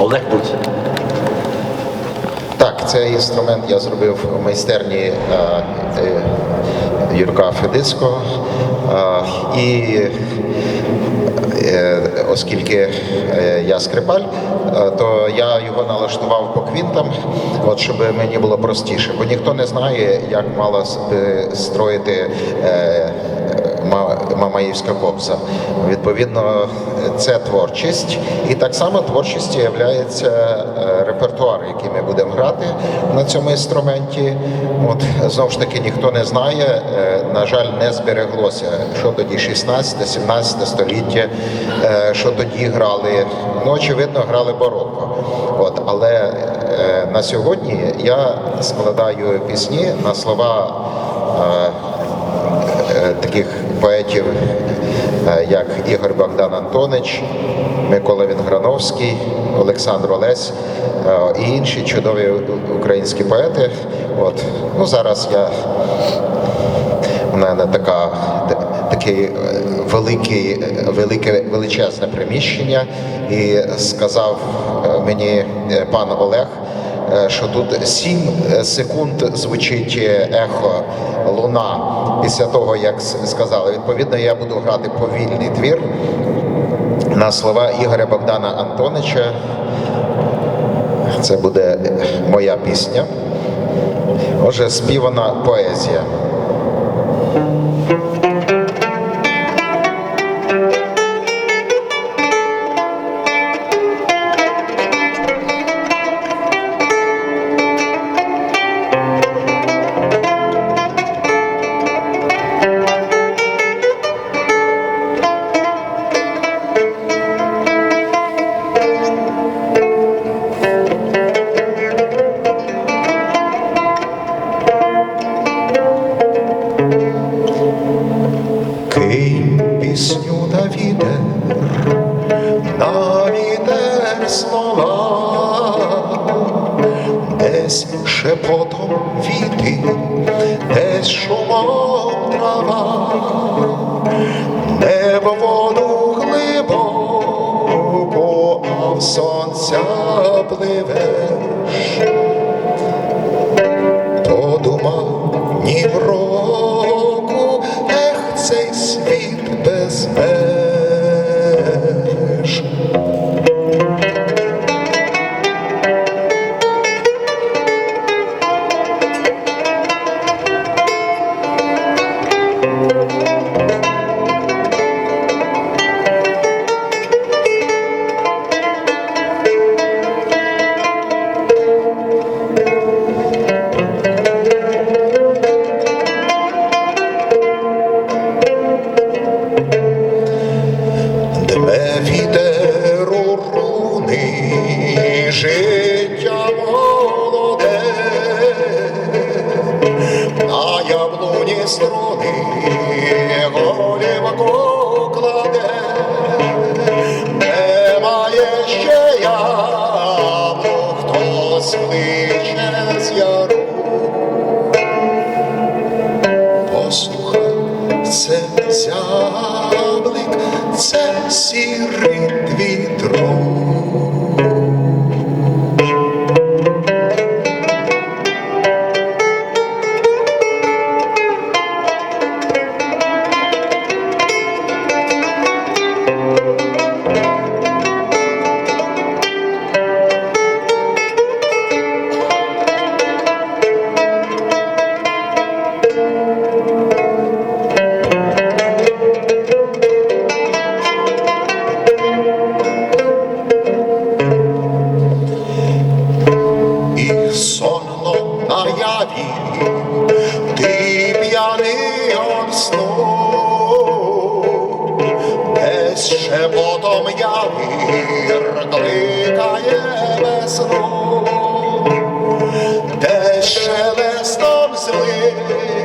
Олег Будь. Так, цей інструмент я зробив у майстерні е, Юрка Федицького. Е, і е, оскільки я скрипаль, то я його налаштував по квінтам, от, щоб мені було простіше. Бо ніхто не знає, як мала строїти Мамаївська кобза. Відповідно, це творчість, і так само творчістю є репертуар, який ми будемо грати на цьому інструменті. От знову ж таки ніхто не знає. е, На жаль, не збереглося, що тоді 16-17 століття, е, що тоді грали. Ну, очевидно, грали бароко. От, але е, на сьогодні я складаю пісні на слова. е, е, таких поетів, е, як Ігор Богдан Антонич, Микола Вінграновський, Олександр Олесь е, і інші чудові українські поети. От. Ну, зараз я у мене така, такий е, великий, велике, величезне приміщення, і сказав мені пан Олег, що тут 7 секунд звучить е, ехо луна після того, як сказали. Відповідно, я буду грати повільний твір на слова Ігоря Богдана Антонича. Це буде моя пісня. Отже, співана поезія. Слова, десь шепотом віти, десь шумом трава, небо воду глибоко, а в сонця пливеш. Подумав ні життя молоде, на яблуні струни голівку кладе, немає ще яблук, хтось кличе з яру. Послухай, це зяблик, це сірий і шепотом явір кликає весну, десь шелестом зливи,